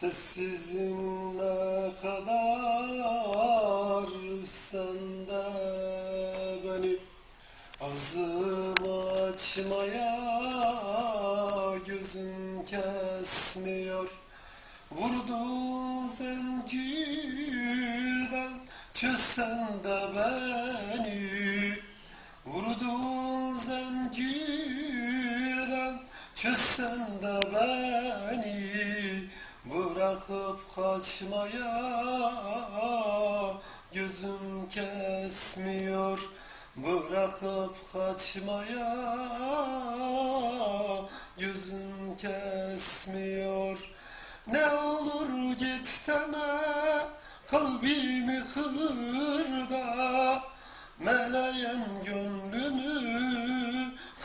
Sessizin ne kadar sende beni Ağzımı açmaya gözüm kesmiyor. Vurdun zincirden çözsen de beni. Vurdun zincirden çözsen de beni Bırakıp kaçmaya gözüm kesmiyor. Bırakıp kaçmaya gözüm kesmiyor. Ne olur git deme kalbimi kırda Meleyen gönlümü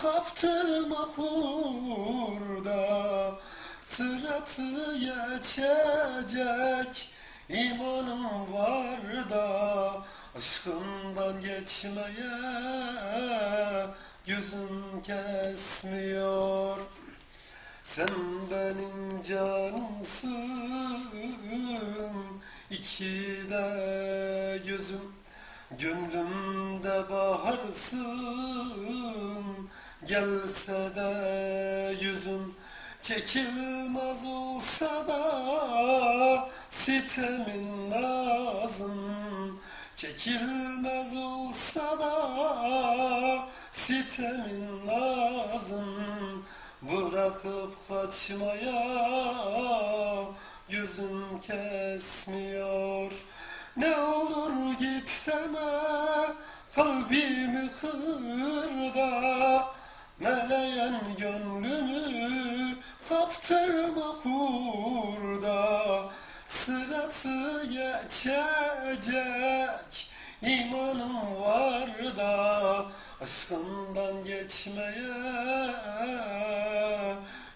kaptırma kurda Sıratı geçecek imanım var da Aşkından geçmeye gözüm kesmiyor. Sen benim canımsın iki de gözüm Gönlümde baharsın. Gelse de yüzüm Çekilmez olsa da Sitemin nazım. Çekilmez olsa da Sitemin nazım. Bırakıp kaçmaya Yüzüm kesmiyor. Ne olur git deme Kalbimi kırda Meleyen gönlümü kaptırma kurda Sıratı geçecek imanım var da Aşkından geçmeye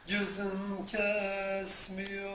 gözüm kesmiyor